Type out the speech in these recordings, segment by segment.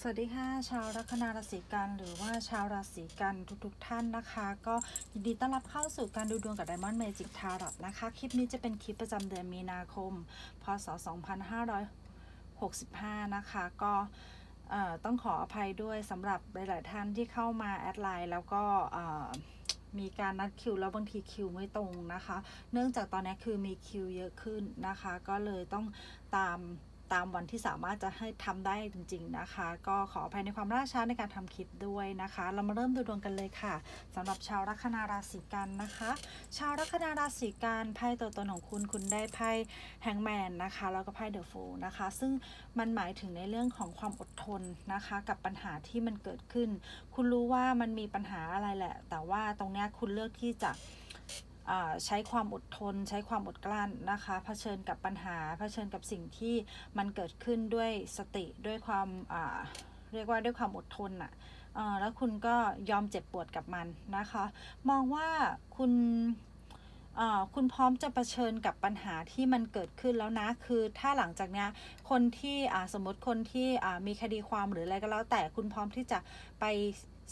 สวัสดีค่ะชาวลัคนาราศีกันหรือว่าชาวราศีกันทุกๆทท่านนะคะ ก็ยินดีต้อนรับเข้าสู่การดูดวงกับ Diamond Magic Tarot นะคะ คลิปนี้จะเป็นคลิปประจำเดือนมีนาคม พศ 2565 นะคะ ก็ต้องขออภัยด้วยสำหรับหลาย ๆ ท่านที่เข้ามาแอดไลน์แล้วก็มีการนัดคิวแล้วบางทีคิวไม่ตรงนะคะ เนื่องจากตอนนี้คือมีคิวเยอะขึ้นนะคะ ก็เลยต้องตาม ตามวันที่สามารถจะให้ทำได้จริง ๆนะคะ ก็ขออภัยในความล่าช้าในการทำคลิปด้วยนะคะ เรามาเริ่มดูดวงกันเลยค่ะสำหรับชาวลัคนาราศีกันนะคะ ชาวลัคนาราศีกันไพ่ตัวตนของคุณคุณได้ไพ่แฮงแมนนะคะแล้วก็ไพ่เดอะโฟนะคะ ซึ่งมันหมายถึงในเรื่องของความอดทนนะคะ กับปัญหาที่มันเกิดขึ้น คุณรู้ว่ามันมีปัญหาอะไรแหละ แต่ว่าตรงนี้คุณเลือกที่จะ ใช้ความอดทน ใช้ความอดกลั้นนะคะเผชิญกับปัญหาเผชิญกับสิ่งที่มันเกิดขึ้นด้วยสติด้วยความเรียกว่าด้วยความอดทนอะเอ่อแล้วคุณก็ยอมเจ็บปวดกับมันนะคะ มองว่าคุณคุณพร้อมจะเผชิญกับปัญหาที่มันเกิดขึ้นแล้วนะ คือถ้าหลังจากนี้คนที่สมมติคนที่มีคดีความหรืออะไรก็แล้วแต่คุณพร้อมที่จะไป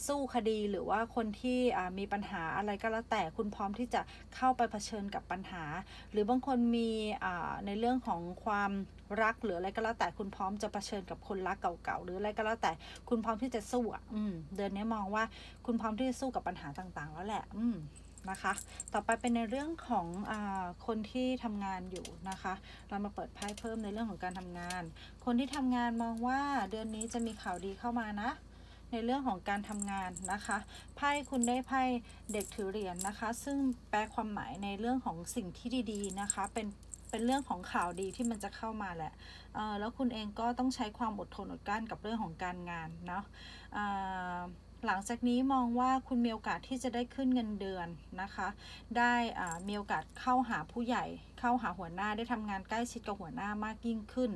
สู้คดีหรือว่าคนที่มีปัญหาอะไรก็แล้วแต่คุณพร้อมที่จะเข้าไปเผชิญกับปัญหา หรือบางคนมีในเรื่องของความรักหรืออะไรก็แล้วแต่คุณพร้อมจะเผชิญกับคนรักเก่าๆหรืออะไรก็แล้วแต่คุณพร้อมที่จะสู้อะอืมเดือนนี้มองว่าคุณพร้อมที่จะสู้กับปัญหาต่างๆ แล้วแหละอืมนะคะ ต่อไปเป็นในเรื่องของอคนที่ทำงานอยู่นะคะ เรามาเปิดไพ่เพิ่มในเรื่องของการทำงาน คนที่ทำงานมองว่าเดือนนี้จะมีข่าวดีเข้ามานะ ในเรื่องของการทำงานนะคะไพ่คุณได้ไพ่เด็กถือเหรียญนะคะ ซึ่งแปลความหมายในเรื่องของสิ่งที่ดีๆนะคะเป็นเป็นเรื่องของข่าวดีที่มันจะเข้ามาแหละ แล้วคุณเองก็ต้องใช้ความอดทนอดกลั้นกับเรื่องของการงานเนาะหลังจากนี้มองว่าคุณมีโอกาสที่จะได้ขึ้นเงินเดือนนะคะ ได้มีโอกาสเข้าหาผู้ใหญ่ เข้าหาหัวหน้าได้ทำงานใกล้ชิดกับหัวหน้ามากยิ่งขึ้น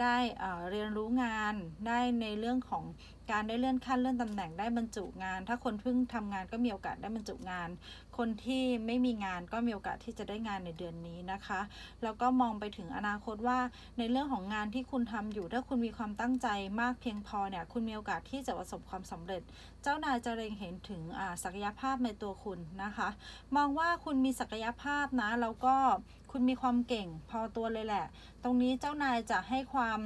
ได้เรียนรู้งานได้ในเรื่องของการได้เลื่อนขั้นเลื่อนตำแหน่งได้บรรจุงาน ถ้าคนเพิ่งทำงานก็มีโอกาสได้บรรจุงาน คนที่ไม่มีงานก็มีโอกาสที่จะได้งานในเดือนนี้นะคะ แล้วก็มองไปถึงอนาคตว่าในเรื่องของงานที่คุณทำอยู่ถ้าคุณมีความตั้งใจมากเพียงพอเนี่ยคุณมีโอกาสที่จะประสบความสำเร็จ เจ้านายจะเล็งเห็นถึงศักยภาพในตัวคุณนะคะ มองว่าคุณมีศักยภาพนะแล้วก็ คุณมีความเก่งพอตัวเลยแหละ ตรงนี้เจ้านายจะให้ความ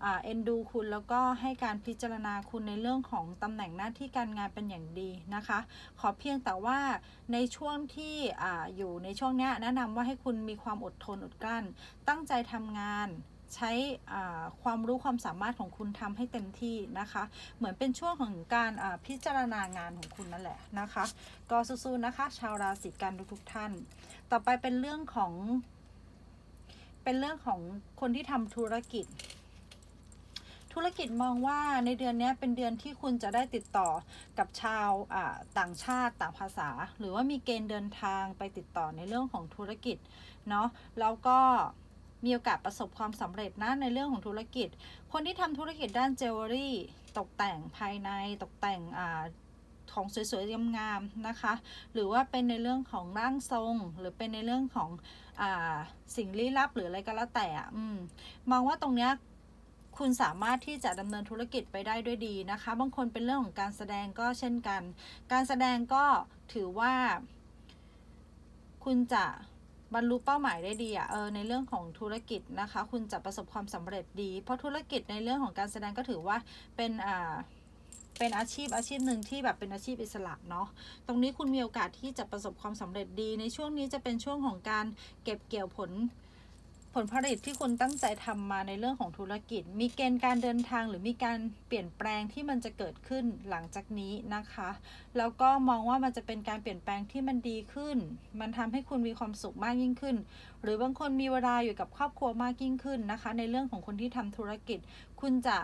เอ็นดูคุณแล้วก็ให้การพิจารณาคุณในเรื่องของตำแหน่งหน้าที่การงานเป็นอย่างดีนะคะ ขอเพียงแต่ว่าในช่วงที่ออยู่ในช่วงนี้แนะนำว่าให้คุณมีความอดทนอดกลั้น ตั้งใจทำงาน ใช้ความรู้ความสามารถของคุณทำให้เต็มที่นะคะ เหมือนเป็นช่วงของการพิจารณางานของคุณนั่นแหละนะคะ ก็สู้ๆนะคะ ชาวราศีกันทุกๆท่าน ต่อไปเป็นเรื่องของ เป็นเรื่องของคนที่ทำธุรกิจธุรกิจมองว่าในเดือนนี้เป็นเดือนที่คุณจะได้ติดต่อกับชาวต่างชาติต่างภาษา หรือว่ามีเกณฑ์เดินทางไปติดต่อในเรื่องของธุรกิจเนาะแล้วก็ มีโอกาสประสบความสำเร็จนะในเรื่องของธุรกิจ คนที่ทำธุรกิจด้านเจวเวลรี่ตกแต่งภายในตกแต่งอ่าของสวยๆงามๆนะคะ หรือว่าเป็นในเรื่องของร่างทรง หรือเป็นในเรื่องของอสิ่งลี้ลับหรืออะไรก็แล้วแต่อืมมองว่าตรงเนี้ยคุณสามารถที่จะดำเนินธุรกิจไปได้ด้วยดีนะคะ บางคนเป็นเรื่องของการแสดงก็เช่นกัน การแสดงก็ถือว่า คุณจะ บรรลุเป้าหมายได้ดีอะเออในเรื่องของธุรกิจนะคะ คุณจะประสบความสำเร็จดี เพราะธุรกิจในเรื่องของการแสดงก็ถือว่าเป็นอ่าเป็นอาชีพอาชีพหนึ่งที่แบบเป็นอาชีพอิสระเนาะ ตรงนี้คุณมีโอกาสที่จะประสบความสำเร็จดี ในช่วงนี้จะเป็นช่วงของการเก็บเกี่ยวผล ผลผลิตที่คุณตั้งใจทำมาในเรื่องของธุรกิจ มีเกณฑ์การเดินทางหรือมีการเปลี่ยนแปลงที่มันจะเกิดขึ้นหลังจากนี้นะคะ แล้วก็มองว่ามันจะเป็นการเปลี่ยนแปลงที่มันดีขึ้น มันทำให้คุณมีความสุขมากยิ่งขึ้น หรือบางคนมีเวลาอยู่กับครอบครัวมากยิ่งขึ้นนะคะ ในเรื่องของคนที่ทำธุรกิจ คุณจะ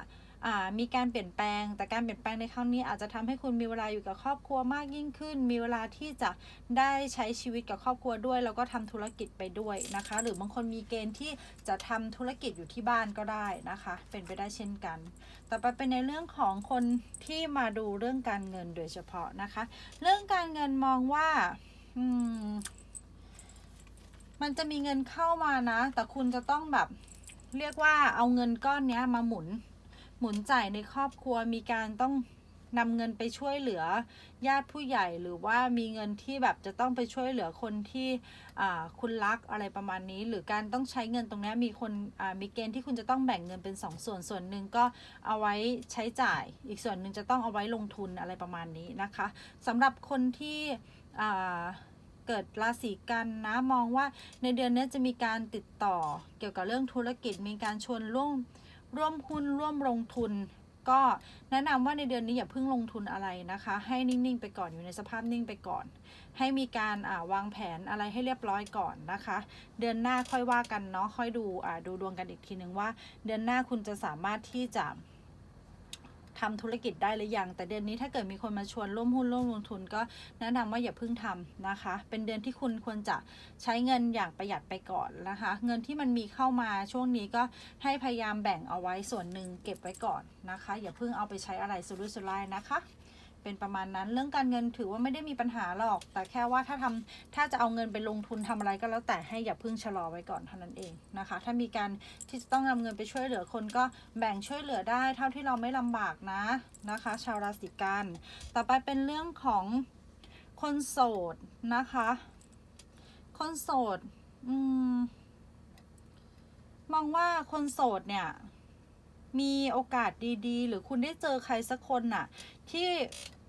มีการเปลี่ยนแปลง แต่การเปลี่ยนแปลงในครั้งนี้อาจจะทำให้คุณมีเวลาอยู่กับครอบครัวมากยิ่งขึ้น มีเวลาที่จะได้ใช้ชีวิตกับครอบครัวด้วย แล้วก็ทำธุรกิจไปด้วยนะคะ หรือบางคนมีเกณฑ์ที่จะทำธุรกิจอยู่ที่บ้านก็ได้นะคะ เป็นไปได้เช่นกัน ต่อไปเป็นในเรื่องของคนที่มาดูเรื่องการเงินโดยเฉพาะนะคะ เรื่องการเงินมองว่าอืมมันจะมีเงินเข้ามานะ แต่คุณจะต้องแบบเรียกว่าเอาเงินก้อนนี้มาหมุน หมุนจ่ายในครอบครัวมีการต้องนำเงินไปช่วยเหลือญาติผู้ใหญ่หรือว่ามีเงินที่แบบจะต้องไปช่วยเหลือคนที่คุณรักอะไรประมาณนี้ หรือการต้องใช้เงินตรงนี้มีคนมีเกณฑ์ที่คุณจะต้องแบ่งเงินเป็นสองส่วนส่วนหนึ่งก็เอาไว้ใช้จ่าย อีกส่วนหนึ่งจะต้องเอาไว้ลงทุนอะไรประมาณนี้นะคะสำหรับคนที่เกิดราศีกันนะมองว่าในเดือนนี้จะมีการติดต่อเกี่ยวกับเรื่องธุรกิจมีการชวนร่วม ร่วมหุ้นร่วมลงทุน ก็แนะนำว่าในเดือนนี้อย่าเพิ่งลงทุนอะไรนะคะ ให้นิ่งๆไปก่อนอยู่ในสภาพนิ่งไปก่อน ให้มีการาวางแผนอะไรให้เรียบร้อยก่อนนะคะ เดือนหน้าค่อยว่ากันเนาะค่อยดูดูดวงกันอีกทีนึงว่า เดือนหน้าคุณจะสามารถที่จะ ทำธุรกิจได้หรือยัง แต่เดือนนี้ถ้าเกิดมีคนมาชวนร่วมหุ้นร่วมลงทุนก็แนะนำว่าอย่าเพิ่งทำนะคะ เป็นเดือนที่คุณควรจะใช้เงินอย่างประหยัดไปก่อนนะคะ เงินที่มันมีเข้ามาช่วงนี้ก็ให้พยายามแบ่งเอาไว้ส่วนหนึ่งเก็บไว้ก่อนนะคะ อย่าเพิ่งเอาไปใช้อะไรสุรุ่ยสุร่ายนะคะ เป็นประมาณนั้น เรื่องการเงินถือว่าไม่ได้มีปัญหาหรอก แต่แค่ว่าถ้าทำถ้าจะเอาเงินไปลงทุนทำอะไรก็แล้วแต่ให้อย่าเพิ่งชะลอไว้ก่อนเท่านั้นเองนะคะ ถ้ามีการที่จะต้องนำเงินไปช่วยเหลือคนก็แบ่งช่วยเหลือได้ เท่าที่เราไม่ลำบากนะนะคะ ชาวราศีกันต่อไปเป็นเรื่องของคนโสดนะคะ คนโสดอืมมองว่าคนโสดเนี่ยมีโอกาสดีๆ หรือคุณได้เจอใครสักคนน่ะ ที่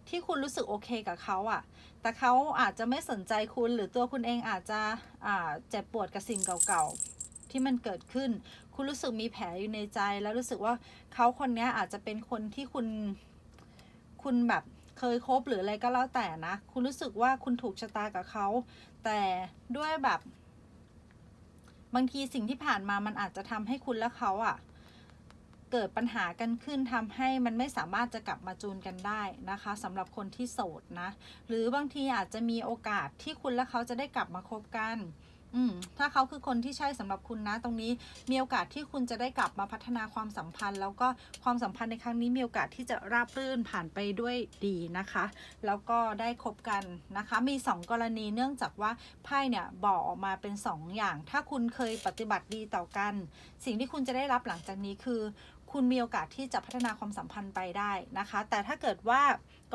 ที่คุณรู้สึกโอเคกับเขาอะ่ะ แต่เขาอาจจะไม่สนใจคุณหรือตัวคุณเองอาจจะเจ็บปวดกับสิ่งเก่าๆ ที่มันเกิดขึ้น คุณรู้สึกมีแผลอยู่ในใจ แล้วรู้สึกว่าเขาคนนี้อาจจะเป็นคนที่คุณ คุณแบบเคยคบหรืออะไรก็แล้วแต่นะ คุณรู้สึกว่าคุณถูกชะตากับเขา แต่ด้วยแบบ บางทีสิ่งที่ผ่านมามันอาจจะทำให้คุณและเขาอะ่ะ เกิดปัญหากันขึ้นทำให้มันไม่สามารถจะกลับมาจูนกันได้นะคะสำหรับคนที่โสดนะ หรือบางทีอาจจะมีโอกาสที่คุณและเขาจะได้กลับมาคบกันอืมถ้าเขาคือคนที่ใช่สำหรับคุณนะ ตรงนี้มีโอกาสที่คุณจะได้กลับมาพัฒนาความสัมพันธ์ แล้วก็ความสัมพันธ์ในครั้งนี้มีโอกาสที่จะราบรื่นผ่านไปด้วยดีนะคะ แล้วก็ได้คบกันนะคะ มี 2 กรณีเนื่องจากว่าไพ่เนี่ยบอกออกมาเป็น 2 อย่าง ถ้าคุณเคยปฏิบัติดีต่อกัน สิ่งที่คุณจะได้รับหลังจากนี้คือ คุณมีโอกาสที่จะพัฒนาความสัมพันธ์ไปได้นะคะ แต่ถ้าเกิดว่า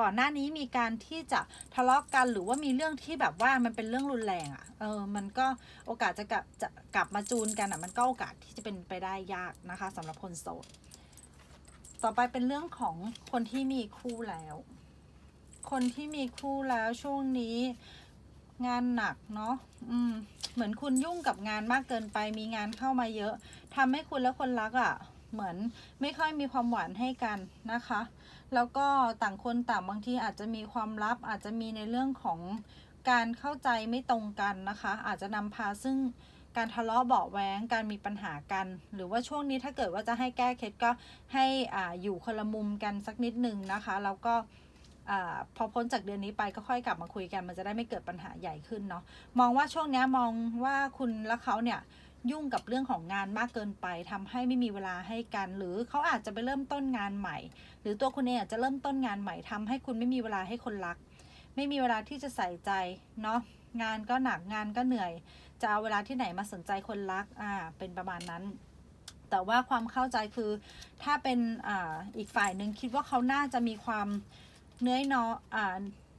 ก่อนหน้านี้มีการที่จะทะเลาะกันหรือว่ามีเรื่องที่แบบว่ามันเป็นเรื่องรุนแรงอะ่ะเออมันก็โอกาสจะกลับจะกลับมาจูนกันอะ่ะมันก็โอกาสที่จะเป็นไปได้ยากนะคะสำหรับคนโสดต่อไปเป็นเรื่องของคนที่มีคู่แล้ว คนที่มีคู่แล้วช่วงนี้งานหนักเนาะอืมเหมือนคุณยุ่งกับงานมากเกินไปมีงานเข้ามาเยอะทำให้คุณและคนรักอะ่ะ เหมือนไม่ค่อยมีความหวานให้กันนะคะ แล้วก็ต่างคนต่างบางทีอาจจะมีความลับอาจจะมีในเรื่องของการเข้าใจไม่ตรงกันนะคะ อาจจะนำพาซึ่งการทะเลาะเบาแว้งการมีปัญหากัน หรือว่าช่วงนี้ถ้าเกิดว่าจะให้แก้เคล็ดก็ให้อ่าอยู่คนละมุมกันสักนิดนึงนะคะ แล้วก็อพอพ้นจากเดือนนี้ไปก็ค่อยกลับมาคุยกัน มันจะได้ไม่เกิดปัญหาใหญ่ขึ้นเนาะมองว่าช่วงนี้มองว่าคุณและเขาเนี่ย ยุ่งกับเรื่องของงานมากเกินไปทำให้ไม่มีเวลาให้กัน หรือเขาอาจจะไปเริ่มต้นงานใหม่ หรือตัวคุณเองอาจจะเริ่มต้นงานใหม่ทำให้คุณไม่มีเวลาให้คนรัก ไม่มีเวลาที่จะใส่ใจเนาะงานก็หนักงานก็เหนื่อย จะเอาเวลาที่ไหนมาสนใจคนรักอ่าเป็นประมาณนั้น แต่ว่าความเข้าใจคือถ้าเป็นอ่าอีกฝ่ายหนึ่งคิดว่าเขาน่าจะมีความเนื้อยน้ออ่า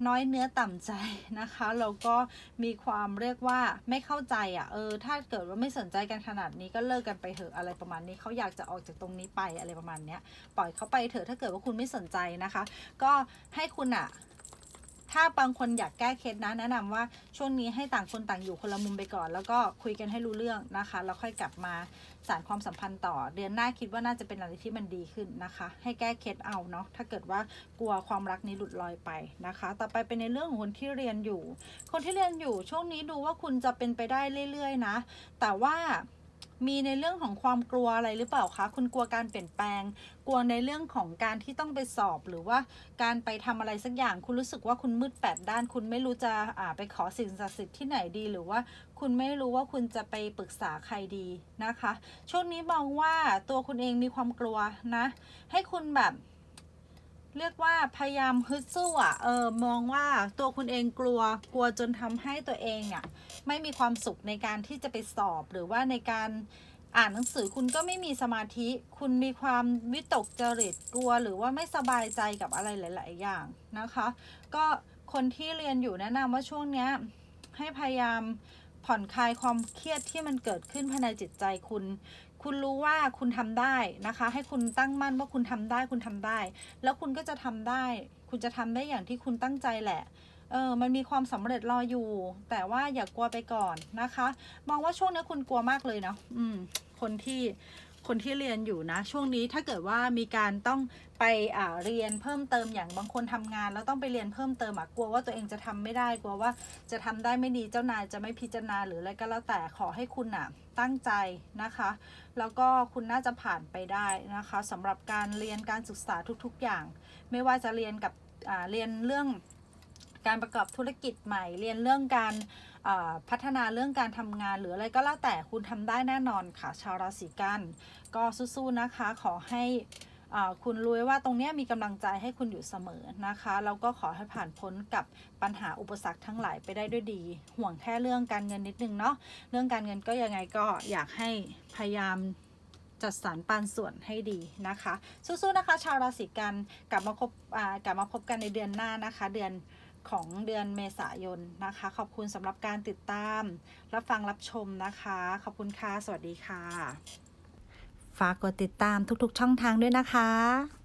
น้อยเนื้อต่ำใจนะคะแล้วก็มีความเรียกว่าไม่เข้าใจอะเออถ้าเกิดว่าไม่สนใจกันขนาดนี้ก็เลิกกันไปเถอะอะไรประมาณนี้เขาอยากจะออกจากตรงนี้ไปอะไรประมาณเนี้ยปล่อยเขาไปเถอะถ้าเกิดว่าคุณไม่สนใจนะคะ ก็ให้คุณอะ ถ้าบางคนอยากแก้เคล็ดนะแนะนำว่าช่วงนี้ให้ต่างคนต่างอยู่คนละมุมไปก่อน แล้วก็คุยกันให้รู้เรื่องนะคะแล้วค่อยกลับมาสารความสัมพันธ์ต่อ เดือนหน้าคิดว่าน่าจะเป็นอะไรที่มันดีขึ้นนะคะ ให้แก้เคล็ดเอาเนาะถ้าเกิดว่ากลัวความรักนี้หลุดลอยไปนะคะ ต่อไปเป็นในเรื่องของคนที่เรียนอยู่ คนที่เรียนอยู่ช่วงนี้ดูว่าคุณจะเป็นไปได้เรื่อย ๆ นะ แต่ว่า มีในเรื่องของความกลัวอะไรหรือเปล่าคะคุณกลัวการเปลี่ยนแปลง กลัวในเรื่องของการที่ต้องไปสอบหรือว่าการไปทำอะไรสักอย่าง คุณรู้สึกว่าคุณมืดแปดด้าน คุณไม่รู้จะอ่าไปขอสิ่งศักดิ์สิทธิ์ที่ไหนดี หรือว่าคุณไม่รู้ว่าคุณจะไปปรึกษาใครดีนะคะ ช่วงนี้มองว่าตัวคุณเองมีความกลัวนะ ให้คุณแบบ เรียกว่าพยายามฮึดสู้อะ เออมองว่าตัวคุณเองกลัวกลัวจนทำให้ตัวเองอะไม่มีความสุขในการที่จะไปสอบหรือว่าในการอ่านหนังสือคุณก็ไม่มีสมาธิ คุณมีความวิตกจริตกลัว หรือว่าไม่สบายใจกับอะไรหลาย ๆ อย่างนะคะ ก็คนที่เรียนอยู่แนะนำว่าช่วงเนี้ยให้พยายามผ่อนคลายความเครียดที่มันเกิดขึ้นภายในจิตใจคุณ คุณรู้ว่าคุณทำได้นะคะ ให้คุณตั้งมั่นว่าคุณทำได้คุณทำได้ แล้วคุณก็จะทำได้ คุณจะทำได้อย่างที่คุณตั้งใจแหละเออมันมีความสำเร็จรออยู่ แต่ว่าอย่ากกลัวไปก่อนนะคะ มองว่าช่วงนี้คุณกลัวมากเลยเนาะอืมคนที่ คนที่เรียนอยู่นะ ช่วงนี้ถ้าเกิดว่ามีการต้องไปอ่าเรียนเพิ่มเติมอย่างบางคนทำงาน แล้วต้องไปเรียนเพิ่มเติมอะกลัวว่าตัวเองจะทำไม่ได้กลัวว่าจะทำได้ไม่ดีเจ้านายจะไม่พิจารณาหรืออะไรก็แล้วแต่ขอให้คุณอะตั้งใจนะคะ แล้วก็คุณน่าจะผ่านไปได้นะคะสำหรับการเรียนการศึกษาทุกๆอย่าง ไม่ว่าจะเรียนกับอ่าเรียนเรื่อง การประกอบธุรกิจใหม่ เรียนเรื่องการพัฒนาเรื่องการทำงาน หรืออะไรก็แล้วแต่คุณทำได้แน่นอนค่ะ ชาวราศีกัน ก็สู้ๆนะคะขอให้คุณรู้ไว้ว่าตรงนี้มีกำลังใจให้คุณอยู่เสมอนะคะแล้วก็ขอให้ผ่านพ้นกับปัญหาอุปสรรคทั้งหลายไปได้ด้วยดี ห่วงแค่เรื่องการเงินนิดนึงเนาะเรื่องการเงินก็ยังไงก็อยากให้พยายามจัดสรรปันส่วนให้ดีนะคะ สู้ๆนะคะ ชาวราศีกันกลับมาพบกลับมาพบกันในเดือนหน้านะคะ เดือน ของเดือนเมษายนนะคะ ขอบคุณสำหรับการติดตาม รับฟังรับชมนะคะ ขอบคุณค่ะ สวัสดีค่ะ ฝากกดติดตามทุกๆช่องทางด้วยนะคะ